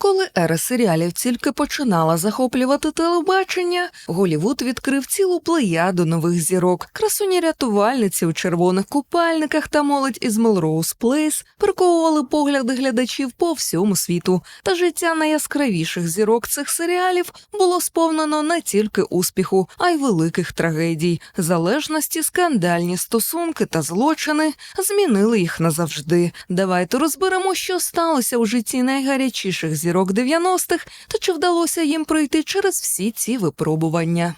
Коли ера серіалів тільки починала захоплювати телебачення, Голівуд відкрив цілу плеяду нових зірок. Красуні рятувальниці у червоних купальниках та молодь із Мелроуз Плейс приковували погляди глядачів по всьому світу. Та життя найяскравіших зірок цих серіалів було сповнено не тільки успіху, а й великих трагедій. Залежності, скандальні стосунки та злочини змінили їх назавжди. Давайте розберемо, що сталося у житті найгарячіших зірок 90-х та чи вдалося їм пройти через всі ці випробування.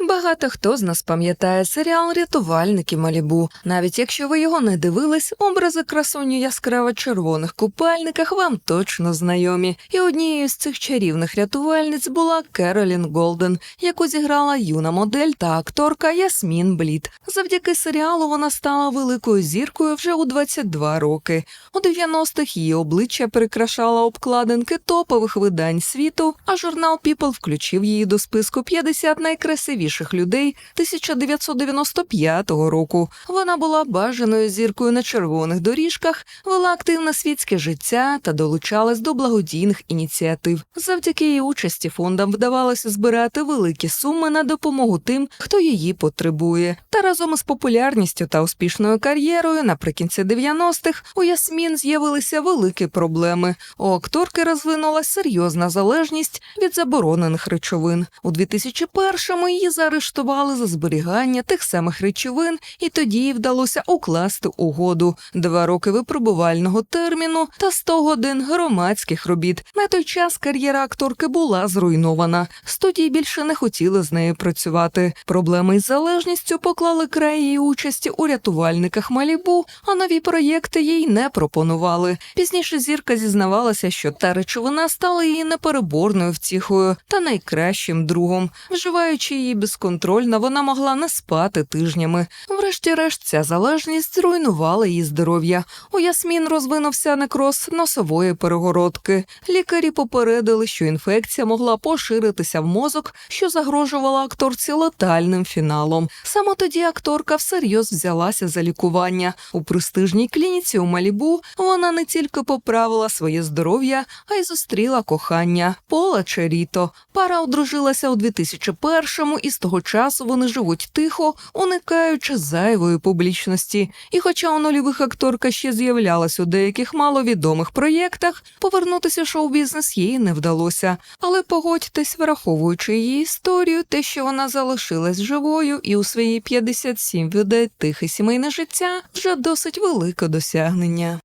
Багато хто з нас пам'ятає серіал Рятувальники Малібу. Навіть якщо ви його не дивились, образи красуні яскраво червоних купальниках вам точно знайомі. І однією з цих чарівних рятувальниць була Керолін Голден, яку зіграла юна модель та акторка Ясмін Блід. Завдяки серіалу вона стала великою зіркою вже у 22 роки. У 90-х її обличчя прикрашала обкладинки топових видань світу, а журнал People включив її до списку 50 найкрасивіших людей 1995 року. Вона була бажаною зіркою на червоних доріжках, вела активне світське життя та долучалась до благодійних ініціатив. Завдяки її участі фондам вдавалося збирати великі суми на допомогу тим, хто її потребує. Та разом із популярністю та успішною кар'єрою наприкінці 90-х у Ясмін з'явилися великі проблеми. У акторки розвинулася серйозна залежність від заборонених речовин. У 2001-му її заарештували за зберігання тих самих речовин, і тоді їй вдалося укласти угоду два роки випробувального терміну та 100 годин громадських робіт. На той час кар'єра акторки була зруйнована. Студії більше не хотіли з нею працювати. Проблеми із залежністю поклали край її участі у рятувальниках Малібу, а нові проєкти їй не пропонували. Пізніше зірка зізнавалася, що та речовина стала її непереборною втіхою та найкращим другом. Вживаючи її безконтрольно, вона могла не спати тижнями. Врешті-решт, ця залежність зруйнувала її здоров'я. У Ясмін розвинувся некроз носової перегородки. Лікарі попередили, що інфекція могла поширитися в мозок, що загрожувала акторці летальним фіналом. Саме тоді акторка всерйоз взялася за лікування. У престижній клініці у Малібу вона не тільки поправила своє здоров'я, а й зустріла кохання Пола Черіто. Пара одружилася у 2001-му і того часу вони живуть тихо, уникаючи зайвої публічності. І хоча у нульових акторка ще з'являлась у деяких маловідомих проєктах, повернутися шоу-бізнес їй не вдалося. Але погодьтесь, враховуючи її історію, те, що вона залишилась живою і у свої 57 веде тихе сімейне життя, вже досить велике досягнення.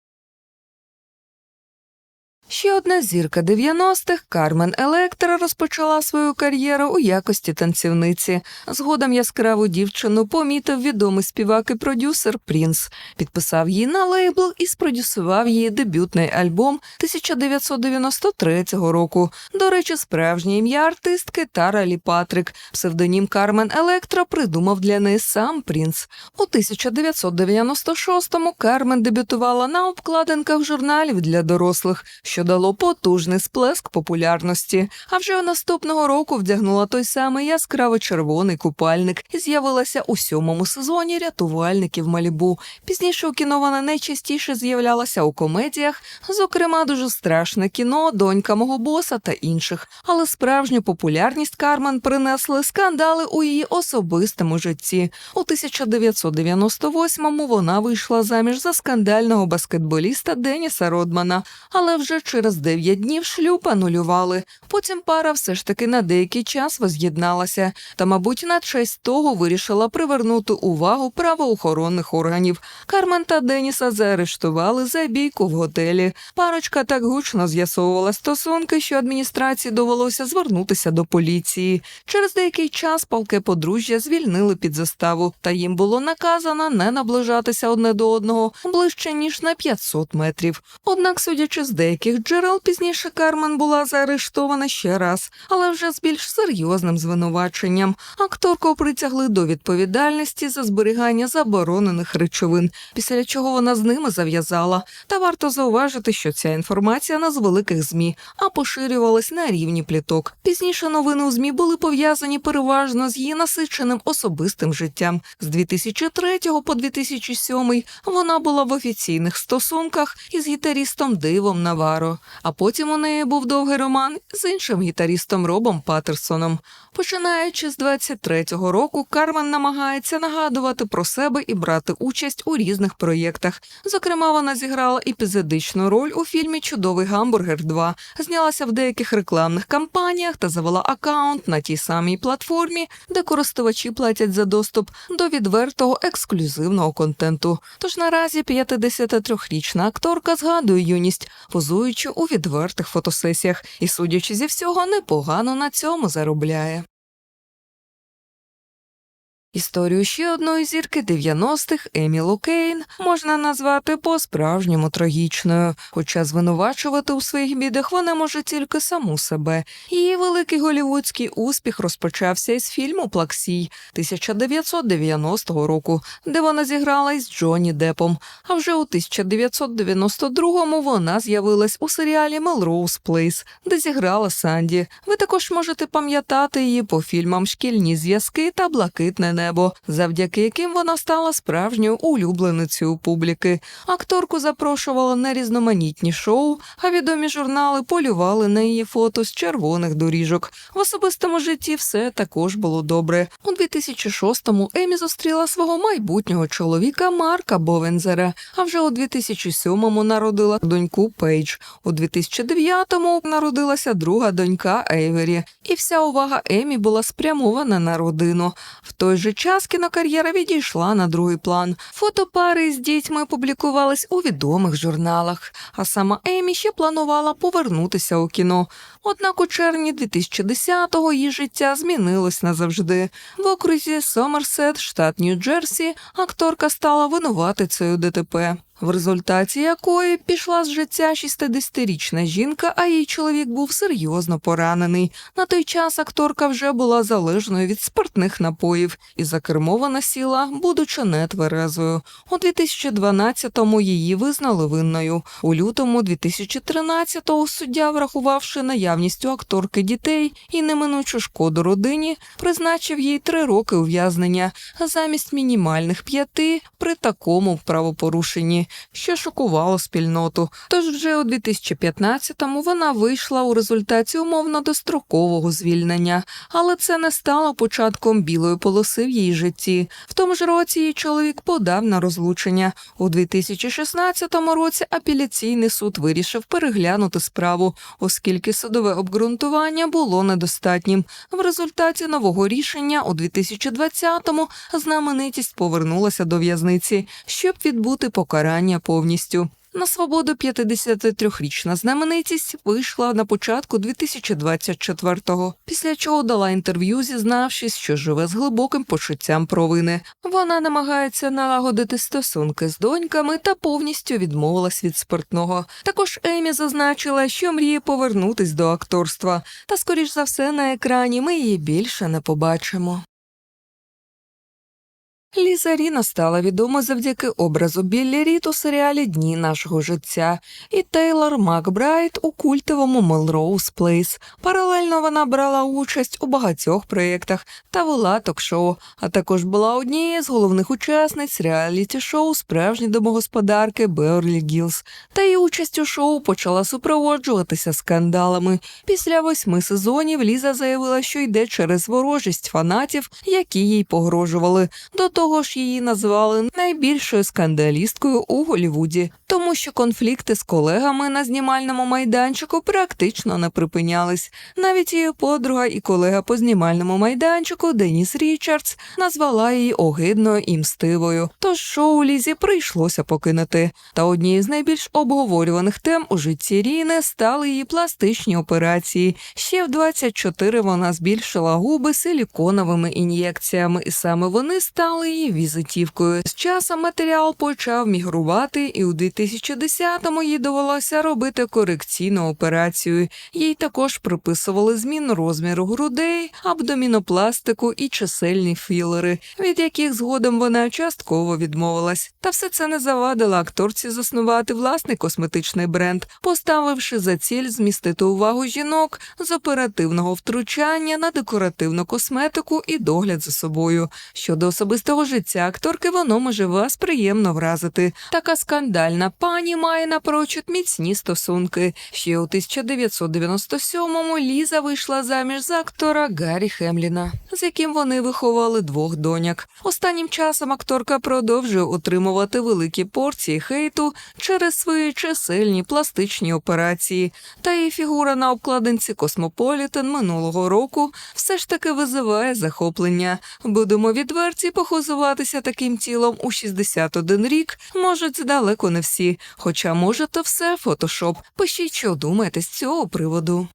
Ще одна зірка 90-х Кармен Електра розпочала свою кар'єру у якості танцівниці. Згодом яскраву дівчину помітив відомий співак і продюсер Прінс, підписав її на лейбл і спродюсував її дебютний альбом 1993 року. До речі, справжнє ім'я артистки Тара Лі Патрик. Псевдонім Кармен Електра придумав для неї сам Прінс. У 1996-му Кармен дебютувала на обкладинках журналів для дорослих що дало потужний сплеск популярності. А вже наступного року вдягнула той самий яскраво червоний купальник і з'явилася у сьомому сезоні рятувальників Малібу. Пізніше у кіно вона найчастіше з'являлася у комедіях, зокрема дуже страшне кіно, донька мого боса та інших. Але справжню популярність Кармен принесли скандали у її особистому житті. У 1998-му вона вийшла заміж за скандального баскетболіста Деніса Родмана, але вже через 9 днів шлюб анулювали. Потім пара все ж таки на деякий час воз'єдналася, та, мабуть, на честь того вирішила привернути увагу правоохоронних органів. Кармен та Деніса заарештували за бійку в готелі. Парочка так гучно з'ясовувала стосунки, що адміністрації довелося звернутися до поліції. Через деякий час палке подружжя звільнили під заставу, та їм було наказано не наближатися одне до одного ближче ніж на 500 метрів. Однак, судячи з деяких джерел пізніше Кармен була заарештована ще раз, але вже з більш серйозним звинуваченням. Акторку притягли до відповідальності за зберігання заборонених речовин, після чого вона з ними зав'язала. Та варто зауважити, що ця інформація не з великих змі, а поширювалась на рівні пліток. Пізніше новини у змі були пов'язані переважно з її насиченим особистим життям. З 2003 по 2007 вона була в офіційних стосунках із гітарістом Дивом Наваро. А потім у неї був довгий роман з іншим гітарістом Робом Патерсоном. Починаючи з 23-го року, Кармен намагається нагадувати про себе і брати участь у різних проєктах. Зокрема, вона зіграла епізодичну роль у фільмі Чудовий гамбургер 2», знялася в деяких рекламних кампаніях та завела акаунт на тій самій платформі, де користувачі платять за доступ до відвертого ексклюзивного контенту. Тож наразі 53-річна акторка згадує юність, позуючи у відвертих фотосесіях, і, судячи зі всього, непогано на цьому заробляє. Історію ще одної зірки 90-х Емі Лукейн можна назвати по-справжньому трагічною, хоча звинувачувати у своїх бідах вона може тільки саму себе. Її великий голівудський успіх розпочався із фільму Плаксій 1990 року, де вона зіграла із Джонні Депом. А вже у 1992-му вона з'явилась у серіалі Melrose Place, де зіграла Санді. Ви також можете пам'ятати її по фільмам Шкільні зв'язки та Блакитне небо, завдяки яким вона стала справжньою улюбленицею публіки. Акторку запрошували на різноманітні шоу, а відомі журнали полювали на її фото з червоних доріжок. В особистому житті все також було добре. У 2006-му Емі зустріла свого майбутнього чоловіка Марка Бовензера, а вже у 2007-му народила доньку Пейдж. У 2009-му народилася друга донька Ейвері, і вся увага Емі була спрямована на родину. В той же час кінокар'єра відійшла на другий план. Фото пари з дітьми публікувались у відомих журналах. А сама Емі ще планувала повернутися у кіно. Однак у червні 2010-го її життя змінилось назавжди. В окрузі Сомерсет, штат Нью-Джерсі, акторка стала винуватицею ДТП. В результаті якої пішла з життя 60-річна жінка, а її чоловік був серйозно поранений. На той час акторка вже була залежною від спиртних напоїв і закермована сіла, будучи нетверезою. У 2012-му її визнали винною. У лютому 2013-го суддя, врахувавши наявність у акторки дітей і неминучу шкоду родині, призначив їй три роки ув'язнення замість мінімальних п'яти при такому правопорушенні що шокувало спільноту. Тож вже у 2015-му вона вийшла у результаті умовно дострокового звільнення, але це не стало початком білої полоси в її житті. В тому ж році її чоловік подав на розлучення. У 2016 році апеляційний суд вирішив переглянути справу, оскільки судове обґрунтування було недостатнім. В результаті нового рішення у 2020-му знаменитість повернулася до в'язниці, щоб відбути покарання повністю. На свободу 53-річна знаменитість вийшла на початку 2024-го, після чого дала інтерв'ю, зізнавшись, що живе з глибоким почуттям провини. Вона намагається налагодити стосунки з доньками та повністю відмовилась від спиртного. Також Емі зазначила, що мріє повернутись до акторства, та, скоріш за все, на екрані ми її більше не побачимо. Ліза Ріна стала відома завдяки образу Біллі Ріт у серіалі Дні нашого життя і Тейлор Макбрайт у культовому Мелроуз Плейс. Паралельно вона брала участь у багатьох проєктах та вела ток-шоу, а також була однією з головних учасниць реаліті-шоу Справжні домогосподарки Беорлі Гілз. Та її участь у шоу почала супроводжуватися скандалами. Після восьми сезонів Ліза заявила, що йде через ворожість фанатів, які їй погрожували. До того ж, її назвали найбільшою скандалісткою у Голівуді, тому що конфлікти з колегами на знімальному майданчику практично не припинялись. Навіть її подруга і колега по знімальному майданчику Деніс Річардс назвала її огидною і мстивою. Тож шоу Лізі прийшлося покинути. Та однією з найбільш обговорюваних тем у житті Ріни стали її пластичні операції. Ще в 24 вона збільшила губи силіконовими ін'єкціями, і саме вони стали її візитівкою. З часом матеріал почав мігрувати, і у 2010-му їй довелося робити корекційну операцію. Їй також приписували зміну розміру грудей, абдомінопластику і чисельні філери, від яких згодом вона частково відмовилась. Та все це не завадило акторці заснувати власний косметичний бренд, поставивши за ціль змістити увагу жінок з оперативного втручання на декоративну косметику і догляд за собою. Щодо особистого життя акторки, воно може вас приємно вразити. Така скандальна пані має напрочуд міцні стосунки. Ще у 1997-му Ліза вийшла заміж за актора Гаррі Хемліна, з яким вони виховали двох доньок. Останнім часом акторка продовжує отримувати великі порції хейту через свої чисельні пластичні операції. Та її фігура на обкладинці Космополітен минулого року все ж таки визиває захоплення. Будемо відверті, похозуватися таким тілом у 61 рік можуть далеко не всі. Хоча може то все фотошоп. Пишіть, що думаєте з цього приводу.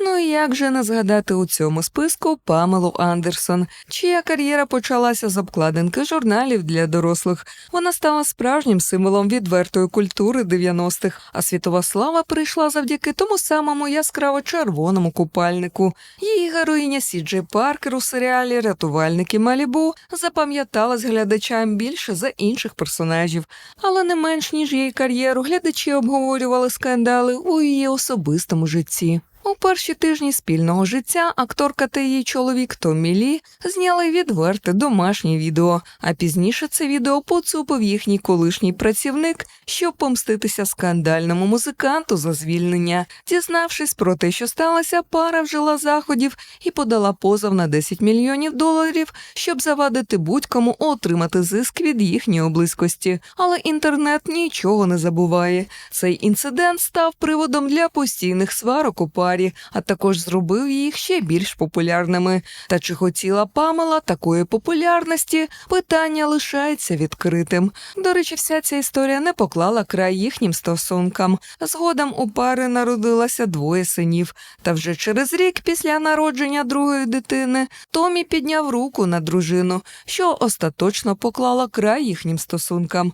Ну і як же не згадати у цьому списку Памелу Андерсон, чия кар'єра почалася з обкладинки журналів для дорослих. Вона стала справжнім символом відвертої культури 90-х, а світова слава прийшла завдяки тому самому яскраво червоному купальнику. Її героїня Сіджей Паркер у серіалі Рятувальники Малібу запам'яталась глядачам більше за інших персонажів, але не менш ніж її кар'єру глядачі обговорювали скандали у її особистому житті. У перші тижні спільного життя акторка та її чоловік Томмі Лі зняли відверте домашнє відео, а пізніше це відео поцупив їхній колишній працівник, щоб помститися скандальному музиканту за звільнення. Дізнавшись про те, що сталося, пара вжила заходів і подала позов на 10 мільйонів доларів, щоб завадити будь-кому отримати зиск від їхньої близькості. Але інтернет нічого не забуває. Цей інцидент став приводом для постійних сварок у парі а також зробив їх ще більш популярними. Та чи хотіла Памела такої популярності, питання лишається відкритим. До речі, вся ця історія не поклала край їхнім стосункам. Згодом у пари народилося двоє синів. Та вже через рік після народження другої дитини Томі підняв руку на дружину, що остаточно поклала край їхнім стосункам.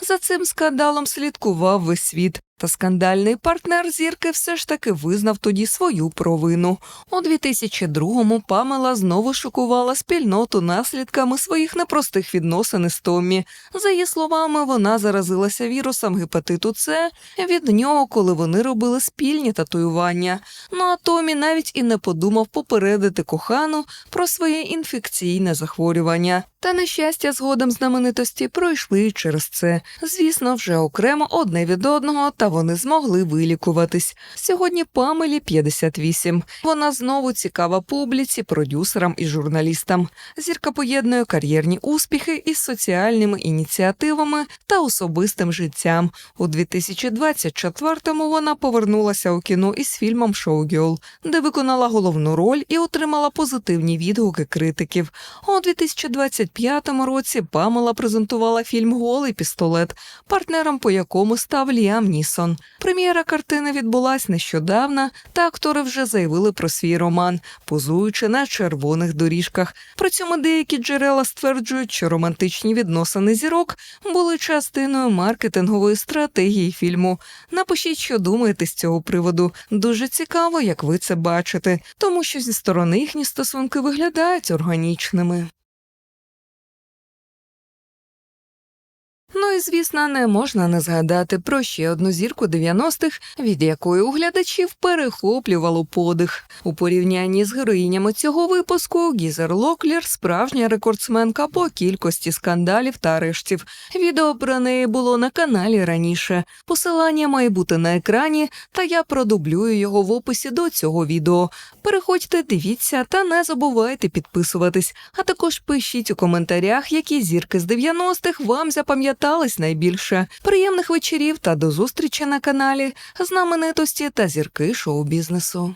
За цим скандалом слідкував весь світ. Та скандальний партнер зірки все ж таки визнав тоді свою провину. У 2002-му Памела знову шокувала спільноту наслідками своїх непростих відносин із Томмі. За її словами, вона заразилася вірусом гепатиту С від нього, коли вони робили спільні татуювання. Ну а Томі навіть і не подумав попередити кохану про своє інфекційне захворювання. Та на щастя, згодом знаменитості пройшли через це. Звісно, вже окремо одне від одного, вони змогли вилікуватись. Сьогодні Памелі 58. Вона знову цікава публіці, продюсерам і журналістам. Зірка поєднує кар'єрні успіхи із соціальними ініціативами та особистим життям. У 2024-му вона повернулася у кіно із фільмом «Шоугьол», де виконала головну роль і отримала позитивні відгуки критиків. У 2025 році Памела презентувала фільм Голий пістолет, партнером по якому став Ліам Нісон. Прем'єра картини відбулась нещодавно, та актори вже заявили про свій роман, позуючи на червоних доріжках. При цьому деякі джерела стверджують, що романтичні відносини зірок були частиною маркетингової стратегії фільму. Напишіть, що думаєте з цього приводу. Дуже цікаво, як ви це бачите, тому що зі сторони їхні стосунки виглядають органічними. Ну і звісно, не можна не згадати про ще одну зірку 90-х, від якої у глядачів перехоплювало подих. У порівнянні з героїнями цього випуску Гізер Локлер справжня рекордсменка по кількості скандалів та арештів. Відео про неї було на каналі раніше. Посилання має бути на екрані, та я продублюю його в описі до цього відео. Переходьте, дивіться та не забувайте підписуватись. А також пишіть у коментарях, які зірки з 90-х вам запам'ятали найбільше. Приємних вечорів та до зустрічі на каналі знаменитості та зірки шоу-бізнесу.